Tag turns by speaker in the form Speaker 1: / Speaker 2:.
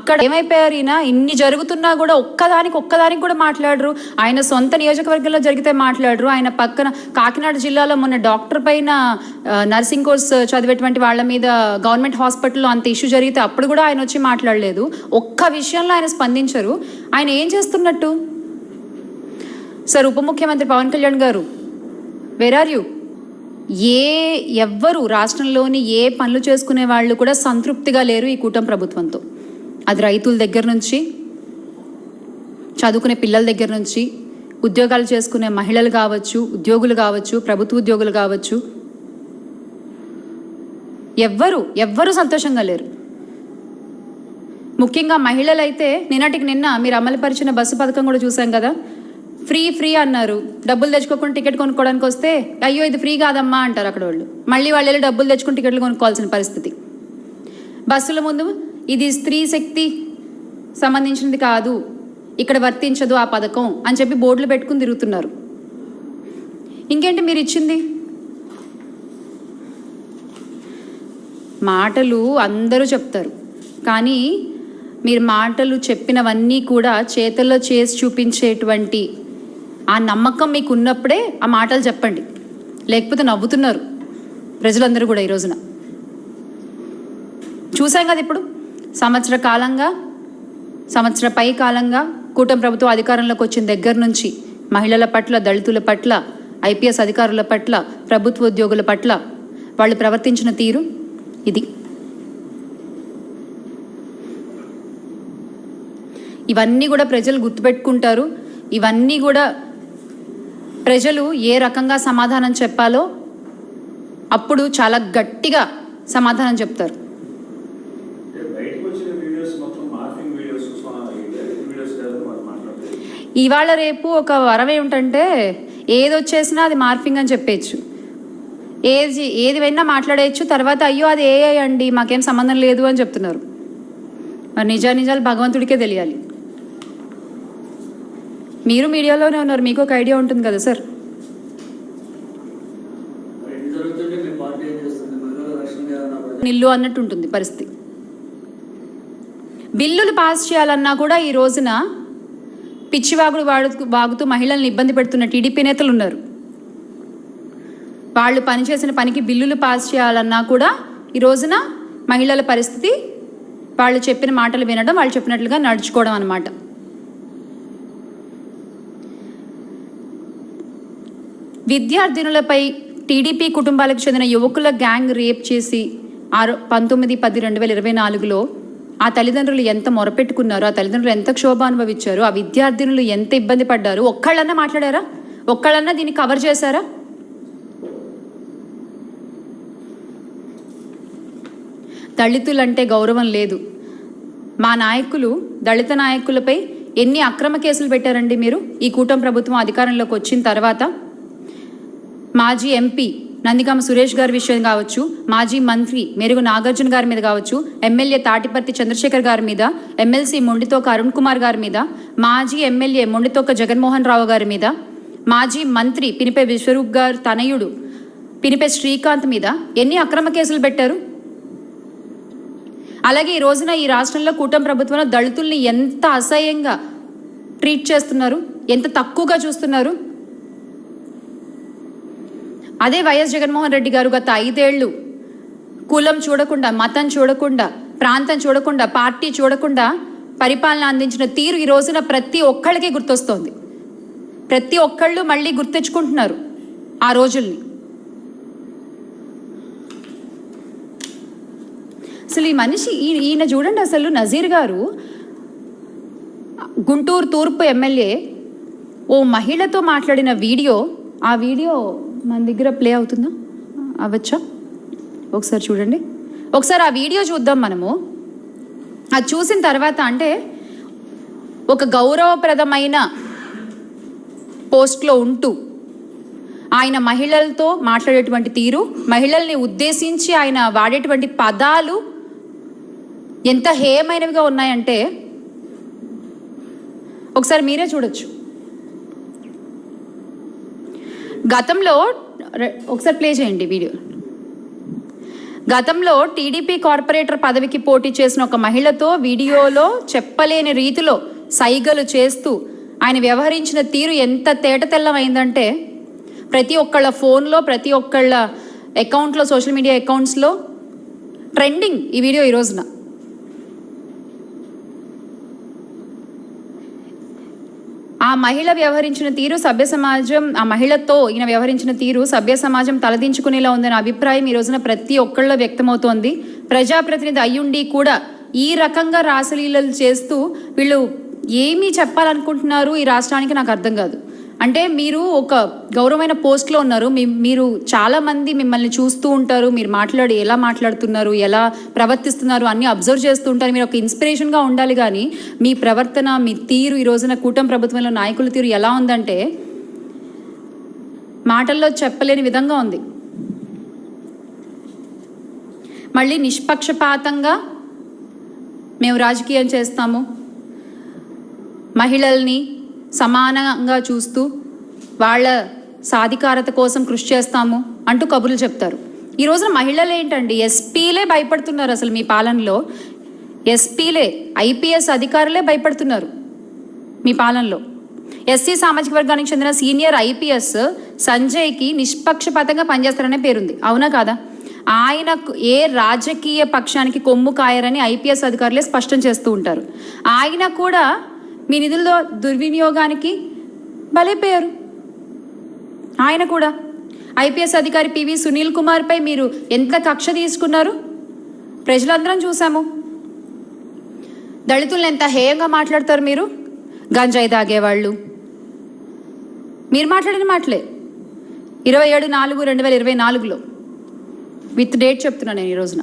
Speaker 1: అక్కడ ఏమైపోయారు ఈయన? ఇన్ని జరుగుతున్నా కూడా ఒక్కదానికి ఒక్కదానికి కూడా మాట్లాడరు. ఆయన సొంత నియోజకవర్గంలో జరిగితే మాట్లాడరు. ఆయన పక్కన కాకినాడ జిల్లాలో మొన్న డాక్టర్ పైన నర్సింగ్ కోర్స్ చదివేటువంటి వాళ్ళ మీద గవర్నమెంట్ హాస్పిటల్లో అంత ఇష్యూ జరిగితే అప్పుడు కూడా ఆయన వచ్చి మాట్లాడలేదు. ఒక్క విషయంలో ఆయన స్పందించరు. ఆయన ఏం చేస్తున్నట్టు? సార్ ఉప ముఖ్యమంత్రి పవన్ కళ్యాణ్ గారు వేర్ ఆర్ యూ ఏ ఎవ్వరు రాష్ట్రంలోని ఏ పనులు చేసుకునే వాళ్ళు కూడా సంతృప్తిగా లేరు ఈ కూటమి ప్రభుత్వంతో. అది రైతుల దగ్గర నుంచి చదువుకునే పిల్లల దగ్గర నుంచి ఉద్యోగాలు చేసుకునే మహిళలు కావచ్చు ఉద్యోగులు కావచ్చు ప్రభుత్వ ఉద్యోగులు కావచ్చు ఎవ్వరు ఎవ్వరు సంతోషంగా లేరు. ముఖ్యంగా మహిళలైతే నిన్నటికి నిన్న మీరు అమలుపరిచిన బస్సు పథకం కూడా చూసాం కదా? ఫ్రీ ఫ్రీ అన్నారు. డబ్బులు తెచ్చుకోకుండా టికెట్ కొనుక్కోవడానికి వస్తే అయ్యో ఇది ఫ్రీ కాదమ్మా అంటారు అక్కడ వాళ్ళు. మళ్ళీ వాళ్ళు వెళ్ళి డబ్బులు తెచ్చుకుని టికెట్లు కొనుక్కోవాల్సిన పరిస్థితి. బస్సుల ముందు ఇది స్త్రీ శక్తి సంబంధించినది కాదు. ఇక్కడ వర్తించదు ఆ పథకం అని చెప్పి బోర్డులు పెట్టుకుని తిరుగుతున్నారు. ఇంకేంటి మీరు ఇచ్చింది? మాటలు అందరూ చెప్తారు. కానీ మీరు మాటలు చెప్పినవన్నీ కూడా చేతల్లో చేసి చూపించేటువంటి ఆ నమ్మకం మీకు ఉన్నప్పుడే ఆ మాటలు చెప్పండి. లేకపోతే నవ్వుతున్నారు ప్రజలందరూ కూడా ఈ రోజున. చూసాం కదా ఇప్పుడు? సంవత్సర కాలంగా సంవత్సర పై కాలంగా కూటమి ప్రభుత్వం అధికారంలోకి వచ్చిన దగ్గర నుంచి మహిళల పట్ల దళితుల పట్ల ఐపీఎస్ అధికారుల పట్ల ప్రభుత్వ ఉద్యోగుల పట్ల వాళ్ళు ప్రవర్తించిన తీరు ఇది. ఇవన్నీ కూడా ప్రజలు గుర్తుపెట్టుకుంటారు. ఇవన్నీ కూడా ప్రజలు ఏ రకంగా సమాధానం చెప్పాలో అప్పుడు చాలా గట్టిగా సమాధానం చెప్తారు.
Speaker 2: వచ్చిన వీడియోస్ మొత్తం వీడియోస్ వీడియోస్ కాదు
Speaker 1: ఇవాళ రేపు ఒక వరం ఏమిటంటే ఏది వచ్చేసినా అది మార్ఫింగ్ అని చెప్పేయచ్చు. ఏది ఏది అయినా మాట్లాడేయచ్చు తర్వాత అయ్యో అది ఏ అండి మాకేం సంబంధం లేదు అని చెప్తున్నారు. మరి నిజా నిజాలు భగవంతుడికే తెలియాలి. మీరు మీడియాలోనే ఉన్నారు మీకు ఒక ఐడియా ఉంటుంది కదా సార్? నిల్లు అన్నట్టు ఉంటుంది పరిస్థితి. బిల్లులు పాస్ చేయాలన్నా కూడా ఈ రోజున పిచ్చివాగుడు వాడు వాగుతూ మహిళల్ని ఇబ్బంది పెడుతున్న టీడీపీ నేతలు ఉన్నారు. వాళ్ళు పనిచేసిన పనికి బిల్లులు పాస్ చేయాలన్నా కూడా ఈ రోజున మహిళల పరిస్థితి వాళ్ళు చెప్పిన మాటలు వినడం వాళ్ళు చెప్పినట్లుగా నడుచుకోవడం అన్నమాట. విద్యార్థినులపై టీడీపీ కుటుంబాలకు చెందిన యువకుల గ్యాంగ్ రేప్ చేసి ఆరు పంతొమ్మిది పది రెండు వేల ఇరవై నాలుగులో ఆ తల్లిదండ్రులు ఎంత మొరపెట్టుకున్నారు ఆ తల్లిదండ్రులు ఎంత క్షోభ అనుభవించారు ఆ విద్యార్థినులు ఎంత ఇబ్బంది పడ్డారు ఒక్కళ్ళన్నా మాట్లాడారా? ఒక్కళ్ళన్నా దీన్ని కవర్ చేశారా? దళితులంటే గౌరవం లేదు. మా నాయకులు దళిత నాయకులపై ఎన్ని అక్రమ కేసులు పెట్టారండి మీరు? ఈ కూటమి ప్రభుత్వం అధికారంలోకి వచ్చిన తర్వాత మాజీ ఎంపీ నందిగామ సురేష్ గారి విషయం కావచ్చు మాజీ మంత్రి మెరుగు నాగార్జున గారి మీద కావచ్చు ఎమ్మెల్యే తాటిపర్తి చంద్రశేఖర్ గారి మీద ఎమ్మెల్సీ మొండితోక అరుణ్ కుమార్ గారి మీద మాజీ ఎమ్మెల్యే మొండితోక జగన్మోహన్ రావు గారి మీద మాజీ మంత్రి పినిపే విశ్వరూప్ గారు తనయుడు పినిపే శ్రీకాంత్ మీద ఎన్ని అక్రమ కేసులు పెట్టారు? అలాగే ఈ రోజున ఈ రాష్ట్రంలో కూటమి ప్రభుత్వంలో దళితుల్ని ఎంత అసహ్యంగా ట్రీట్ చేస్తున్నారు? ఎంత తక్కువగా చూస్తున్నారు? అదే వైఎస్ జగన్మోహన్ రెడ్డి గారు గత ఐదేళ్ళు కులం చూడకుండా మతం చూడకుండా ప్రాంతం చూడకుండా పార్టీ చూడకుండా పరిపాలన అందించిన తీరు ఈ రోజున ప్రతి ఒక్కళ్ళకి గుర్తొస్తోంది. ప్రతి ఒక్కళ్ళు మళ్ళీ గుర్తెచ్చుకుంటున్నారు ఆ రోజుల్ని. అసలు ఈ మనిషి ఈ- ఈయన చూడండి అసలు నజీర్ గారు. గుంటూరు తూర్పు ఎమ్మెల్యే ఓ మహిళతో మాట్లాడిన వీడియో ఆ వీడియో మన దగ్గర ప్లే అవుతుందా? అవ్వచ్చా ఒకసారి చూడండి. ఒకసారి ఆ వీడియో చూద్దాం మనము. అది చూసిన తర్వాత అంటే ఒక గౌరవప్రదమైన పోస్ట్లో ఉంటూ ఆయన మహిళలతో మాట్లాడేటువంటి తీరు మహిళల్ని ఉద్దేశించి ఆయన వాడేటువంటి పదాలు ఎంత హేయమైనవిగా ఉన్నాయంటే ఒకసారి మీరే చూడొచ్చు. గతంలో ఒకసారి ప్లే చేయండి వీడియో. గతంలో టీడీపీ కార్పొరేటర్ పదవికి పోటీ చేసిన ఒక మహిళతో వీడియోలో చెప్పలేని రీతిలో సైగలు చేస్తూ ఆయన వ్యవహరించిన తీరు ఎంత తేటతెల్లమైందంటే ప్రతి ఒక్కళ్ళ ఫోన్లో ప్రతి ఒక్కళ్ళ అకౌంట్లో సోషల్ మీడియా అకౌంట్స్లో ట్రెండింగ్ ఈ వీడియో ఈ రోజున. ఆ మహిళ వ్యవహరించిన తీరు సభ్య సమాజం ఆ మహిళతో ఈయన వ్యవహరించిన తీరు సభ్య సమాజం తలదించుకునేలా ఉందనే అభిప్రాయం ఈ రోజున ప్రతి ఒక్కళ్ళ వ్యక్తమవుతోంది. ప్రజాప్రతినిధి అయ్యుండి కూడా ఈ రకంగా రాసలీలలు చేస్తూ వీళ్ళు ఏమీ చెప్పాలనుకుంటున్నారు ఈ రాష్ట్రానికి నాకు అర్థం కాదు. అంటే మీరు ఒక గౌరవమైన పోస్ట్లో ఉన్నారు. మీ మీరు చాలామంది మిమ్మల్ని చూస్తూ ఉంటారు. మీరు మాట్లాడి ఎలా మాట్లాడుతున్నారు ఎలా ప్రవర్తిస్తున్నారు అన్ని అబ్జర్వ్ చేస్తూ ఉంటారు. మీరు ఒక ఇన్స్పిరేషన్గా ఉండాలి కానీ మీ ప్రవర్తన మీ తీరు ఈ రోజున కూటమి ప్రభుత్వంలో నాయకుల తీరు ఎలా ఉందంటే మాటల్లో చెప్పలేని విధంగా ఉంది. మళ్ళీ నిష్పక్షపాతంగా మేము రాజకీయం చేస్తాము. మహిళల్ని సమానంగా చూస్తూ వాళ్ళ సాధికారత కోసం కృషి చేస్తాము అంటూ కబుర్లు చెప్తారు. ఈ రోజున మహిళలు ఏంటండి ఎస్పీలే భయపడుతున్నారు అసలు మీ పాలనలో. ఎస్పీలే ఐపీఎస్ అధికారులే భయపడుతున్నారు మీ పాలనలో. ఎస్సీ సామాజిక వర్గానికి చెందిన సీనియర్ ఐపీఎస్ సంజయ్కి నిష్పక్షపాతంగా పనిచేస్తారనే పేరుంది. అవునా కాదా? ఆయన ఏ రాజకీయ పక్షానికి కొమ్ము కాయరని ఐపీఎస్ అధికారులే స్పష్టం చేస్తూ ఉంటారు. ఆయన కూడా మీ నిధుల్లో దుర్వినియోగానికి బలైపోయారు ఆయన కూడా. ఐపీఎస్ అధికారి పివి సునీల్ కుమార్పై మీరు ఎంత కక్ష తీసుకున్నారు? ప్రజలందరం చూసాము దళితులను ఎంత హేయంగా మాట్లాడతారు మీరు? గంజాయి తాగేవాళ్ళు. మీరు మాట్లాడిన మాటలే. ఇరవై ఏడు నాలుగు రెండు వేల ఇరవై నాలుగులో. విత్ డేట్ చెప్తున్నాను నేను ఈ రోజున.